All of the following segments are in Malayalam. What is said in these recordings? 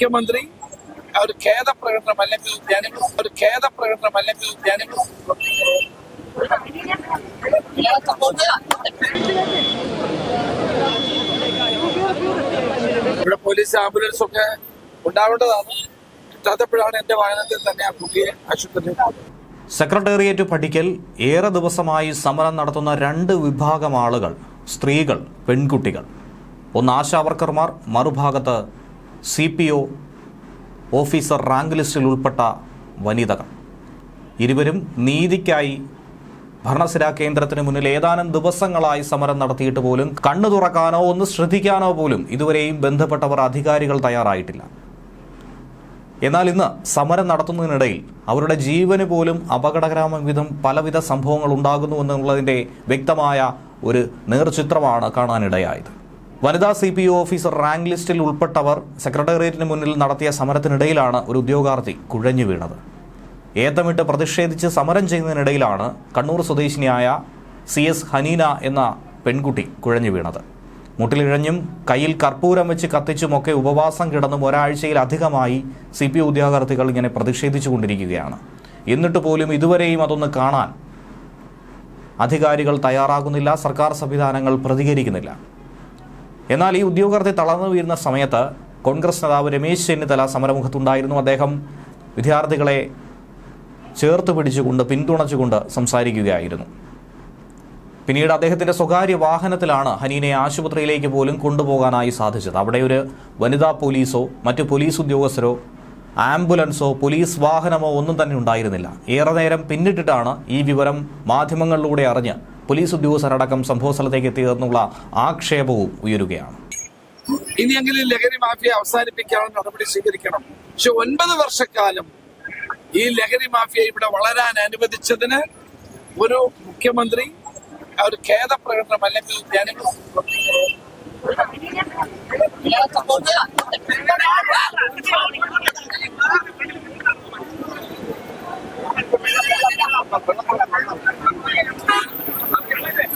മുഖ്യമന്ത്രി ഒരു ഖേദ പ്രകടനം അല്ലെങ്കിൽ ജനങ്ങൾ ഒരു ഖേദ പ്രകടനം അല്ലെങ്കിൽ ജനങ്ങൾ ഇവിടെ പോലീസ് ആംബുലൻസ് ഒക്കെ ഉണ്ടാവേണ്ടതാണ് കിട്ടാത്തപ്പോഴാണ് എന്റെ വാഹനത്തിൽ തന്നെ ആ കുട്ടിയെ കൊണ്ടുപോയത്. സെക്രട്ടേറിയറ്റ് പഠിക്കൽ ഏറെ ദിവസമായി സമരം നടത്തുന്ന രണ്ട് വിഭാഗം ആളുകൾ സ്ത്രീകൾ പെൺകുട്ടികൾ ഒന്ന് ആശാവർക്കർമാർ മറുഭാഗത്ത് C P O officer rank ലിസ്റ്റിൽ ഉൾപ്പെട്ട വനിതകൾ. ഇരുവരും നീതിക്കായി ഭരണസിരാ കേന്ദ്രത്തിന് മുന്നിൽ ഏതാനും ദിവസങ്ങളായി സമരം നടത്തിയിട്ട് പോലും കണ്ണു തുറക്കാനോ ഒന്ന് ശ്രദ്ധിക്കാനോ പോലും ഇതുവരെയും ബന്ധപ്പെട്ടവർ അധികാരികൾ തയ്യാറായിട്ടില്ല. എന്നാൽ ഇന്ന് സമരം നടത്തുന്നതിനിടയിൽ അവരുടെ ജീവന് പോലും അപകടകരമായ വിധം പലവിധ സംഭവങ്ങൾ ഉണ്ടാകുന്നു എന്നുള്ളതിന്റെ വ്യക്തമായ ഒരു നേർചിത്രമാണ് കാണാനിടയായത്. വനിതാ C P O officer rank ലിസ്റ്റിൽ ഉൾപ്പെട്ടവർ സെക്രട്ടേറിയറ്റിന് മുന്നിൽ നടത്തിയ സമരത്തിനിടയിലാണ് ഒരു ഉദ്യോഗാർത്ഥി കുഴഞ്ഞു വീണത്. ഏത്തമിട്ട് പ്രതിഷേധിച്ച് സമരം ചെയ്യുന്നതിനിടയിലാണ് കണ്ണൂർ സ്വദേശിനിയായ സി എസ് ഹനീന എന്ന പെൺകുട്ടി കുഴഞ്ഞു വീണത്. മുട്ടിലിഴഞ്ഞും കയ്യിൽ കർപ്പൂരം വെച്ച് കത്തിച്ചുമൊക്കെ ഉപവാസം കിടന്നും ഒരാഴ്ചയിലധികമായി സി പി ഉദ്യോഗാർത്ഥികൾ ഇങ്ങനെ പ്രതിഷേധിച്ചു കൊണ്ടിരിക്കുകയാണ്. എന്നിട്ട് പോലും ഇതുവരെയും അതൊന്ന് കാണാൻ അധികാരികൾ തയ്യാറാകുന്നില്ല സർക്കാർ സംവിധാനങ്ങൾ പ്രതികരിക്കുന്നില്ല. എന്നാൽ ഈ ഉദ്യോഗാർത്ഥി തളർന്നു വീഴുന്ന സമയത്ത് കോൺഗ്രസ് നേതാവ് രമേശ് ചെന്നിത്തല സമരമുഖത്തുണ്ടായിരുന്നു. അദ്ദേഹം വിദ്യാർത്ഥികളെ ചേർത്ത് പിടിച്ചുകൊണ്ട് പിന്തുണച്ചുകൊണ്ട് സംസാരിക്കുകയായിരുന്നു. പിന്നീട് അദ്ദേഹത്തിന്റെ സ്വകാര്യ വാഹനത്തിലാണ് ഹനീനെ ആശുപത്രിയിലേക്ക് പോലും കൊണ്ടുപോകാനായി സാധിച്ചത്. അവിടെ ഒരു വനിതാ പോലീസോ മറ്റു പോലീസ് ഉദ്യോഗസ്ഥരോ ആംബുലൻസോ പോലീസ് വാഹനമോ ഒന്നും തന്നെ ഉണ്ടായിരുന്നില്ല. ഏറെ നേരം പിന്നിട്ടിട്ടാണ് ഈ വിവരം മാധ്യമങ്ങളിലൂടെ അറിഞ്ഞ് പോലീസ് ഉദ്യോഗസ്ഥരടക്കം സംഭവ സ്ഥലത്തേക്ക് എത്തിയതെന്നുള്ള ആക്ഷേപവും ഉയരുകയാണ്. ഇനിയെങ്കിലും ലഹരി മാഫിയ അവസാനിപ്പിക്കാനുള്ള നടപടി സ്വീകരിക്കണം? പക്ഷെ ഒൻപത് വർഷക്കാലം ഈ ലഹരി മാഫിയ ഇവിടെ വളരാൻ അനുവദിച്ചതിന് ഒരു മുഖ്യമന്ത്രി ഒരു ഖേദപ്രകടനം അല്ലെങ്കിൽ ജനങ്ങൾ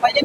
Banyak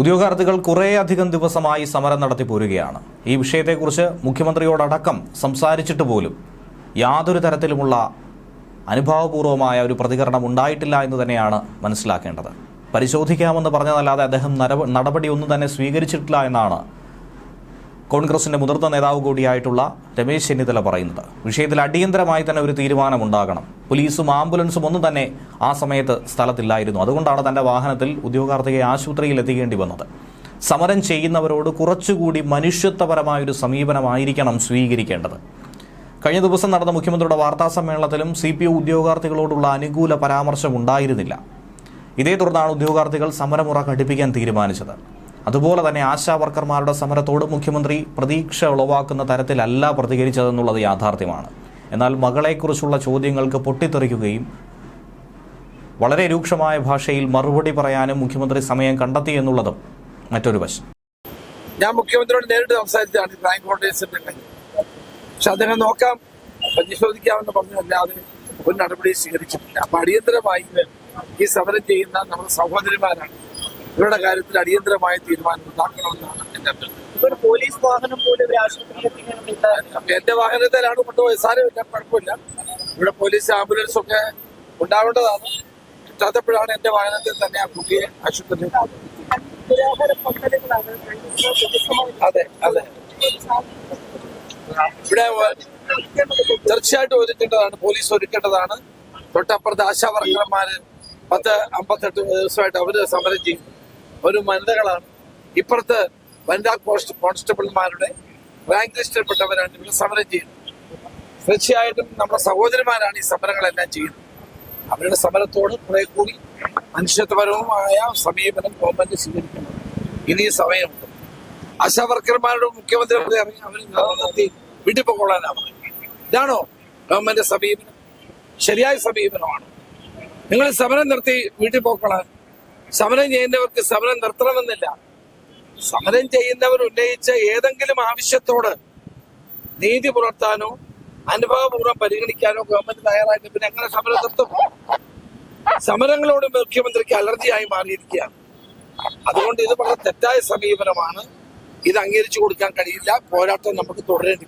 ഉദ്യോഗാർത്ഥികൾ കുറേയധികം ദിവസമായി സമരം നടത്തി പോരുകയാണ്. ഈ വിഷയത്തെക്കുറിച്ച് മുഖ്യമന്ത്രിയോടടക്കം സംസാരിച്ചിട്ട് പോലും യാതൊരു തരത്തിലുമുള്ള അനുഭാവപൂർവമായ ഒരു പ്രതികരണം ഉണ്ടായിട്ടില്ല എന്ന് തന്നെയാണ് മനസ്സിലാക്കേണ്ടത്. പരിശോധിക്കാമെന്ന് പറഞ്ഞതല്ലാതെ അദ്ദേഹം നടപടി ഒന്നും തന്നെ സ്വീകരിച്ചിട്ടില്ല എന്നാണ് കോൺഗ്രസിന്റെ മുതിർന്ന നേതാവ് കൂടിയായിട്ടുള്ള രമേശ് ചെന്നിത്തല പറയുന്നത്. വിഷയത്തിൽ അടിയന്തരമായി തന്നെ ഒരു തീരുമാനമുണ്ടാകണം. പോലീസും ആംബുലൻസും ഒന്നും തന്നെ ആ സമയത്ത് സ്ഥലത്തില്ലായിരുന്നു. അതുകൊണ്ടാണ് തന്റെ വാഹനത്തിൽ ഉദ്യോഗാർത്ഥിയെ ആശുപത്രിയിൽ എത്തിക്കേണ്ടി വന്നത്. സമരം ചെയ്യുന്നവരോട് കുറച്ചുകൂടി മനുഷ്യത്വപരമായൊരു സമീപനമായിരിക്കണം സ്വീകരിക്കേണ്ടത്. കഴിഞ്ഞ ദിവസം നടന്ന മുഖ്യമന്ത്രിയുടെ വാർത്താ സമ്മേളനത്തിലും സി പി ഉദ്യോഗാർത്ഥികളോടുള്ള അനുകൂല പരാമർശം ഉണ്ടായിരുന്നില്ല. ഇതേ തുടർന്നാണ് ഉദ്യോഗാർത്ഥികൾ സമരമുറ ഘടിപ്പിക്കാൻ തീരുമാനിച്ചത്. അതുപോലെ തന്നെ ആശാ വർക്കർമാരുടെ സമരത്തോട് മുഖ്യമന്ത്രി പ്രതീക്ഷ ഉളവാക്കുന്ന തരത്തിലല്ല പ്രതികരിച്ചതെന്നുള്ളത് യാഥാർത്ഥ്യമാണ്. എന്നാൽ മകളെക്കുറിച്ചുള്ള ചോദ്യങ്ങൾക്ക് പൊട്ടിത്തെറിക്കുകയും വളരെ രൂക്ഷമായ ഭാഷയിൽ മറുപടി പറയാനും മുഖ്യമന്ത്രി സമയം കണ്ടെത്തി എന്നുള്ളതും മറ്റൊരു വശം. ഞാൻ മുഖ്യമന്ത്രിയോട് നേരിട്ട് സംസാരിച്ചാണ് കാര്യം പക്ഷെ അദ്ദേഹം നോക്കാം പരിശോധിക്കാമെന്ന് പറഞ്ഞല്ലാതെ ഒരു നടപടി സ്വീകരിച്ചിട്ടില്ല. അപ്പൊ അടിയന്തരമായി ഈ സമരം ചെയ്യുന്ന നമ്മുടെ സഹോദരിമാരാണ്. ഇവരുടെ കാര്യത്തിൽ അടിയന്തരമായ തീരുമാനം ഉണ്ടാക്കണമെന്നാണ് എന്റെ പോലീസ് വാഹനം പോലും എന്റെ വാഹനത്തിലാണ് കൊണ്ടുപോയത് സാരമില്ല കുഴപ്പമില്ല. ഇവിടെ പോലീസ് ആംബുലൻസ് ഒക്കെ ഉണ്ടാവേണ്ടതാണ്. കിട്ടാത്തപ്പോഴാണ് എന്റെ വാഹനത്തിൽ തന്നെ ആ കുട്ടിയെ ആശുപത്രിയിൽ ദിവസമായി അതെ അതെ. ഇവിടെ തീർച്ചയായിട്ടും ഒരുക്കേണ്ടതാണ് പോലീസ് ഒരുക്കേണ്ടതാണ്. തൊട്ടപ്പുറത്തെ ആശാ വർക്കർമാര് പത്ത് അമ്പത്തെട്ട് ദിവസമായിട്ട് അവർ സമരം ചെയ്യും. ഒരു വനിതകളാണ്. ഇപ്പുറത്ത് വനിതാ കോൺസ്റ്റബിൾമാരുടെ റാങ്ക് ലിസ്റ്റിൽപ്പെട്ടവരാണ് ഇവർ സമരം ചെയ്യുന്നത്. തീർച്ചയായിട്ടും നമ്മുടെ സഹോദരിമാരാണ് ഈ സമരങ്ങളെല്ലാം ചെയ്യുന്നത്. അവരുടെ സമരത്തോട് കുറെ കൂടി മനുഷ്യത്വപരവുമായ സമീപനം ഗവൺമെന്റ് സ്വീകരിക്കുന്നു. ഇനി സമയമുണ്ട്. ആശാവർക്കർമാരുടെ മുഖ്യമന്ത്രി ഇറങ്ങി അവർ നിർത്തി വിട്ടിപ്പ് പോകൊള്ളാനാ ഇതാണോ ഗവൺമെന്റ് സമീപനം? ശരിയായ സമീപനമാണ്? നിങ്ങൾ സമരം നിർത്തി വീട്ടിൽ പോക്കൊള്ളാൻ സമരം ചെയ്യുന്നവർക്ക് സമരം നിർത്തണമെന്നില്ല. സമരം ചെയ്യുന്നവർ ഉന്നയിച്ച ഏതെങ്കിലും ആവശ്യത്തോട് നീതി പുലർത്താനോ അനുഭവപൂർവം പരിഗണിക്കാനോ ഗവൺമെന്റ് തയ്യാറായിട്ട് പിന്നെ എങ്ങനെ സമരം നിർത്തും? സമരങ്ങളോട് മുഖ്യമന്ത്രിക്ക് അലർജിയായി മാറിയിരിക്കുകയാണ്. അതുകൊണ്ട് ഇത് വളരെ തെറ്റായ സമീപനമാണ്. ഇത് അംഗീകരിച്ചു കൊടുക്കാൻ കഴിയില്ല. പോരാട്ടം നമുക്ക് തുടരേണ്ടി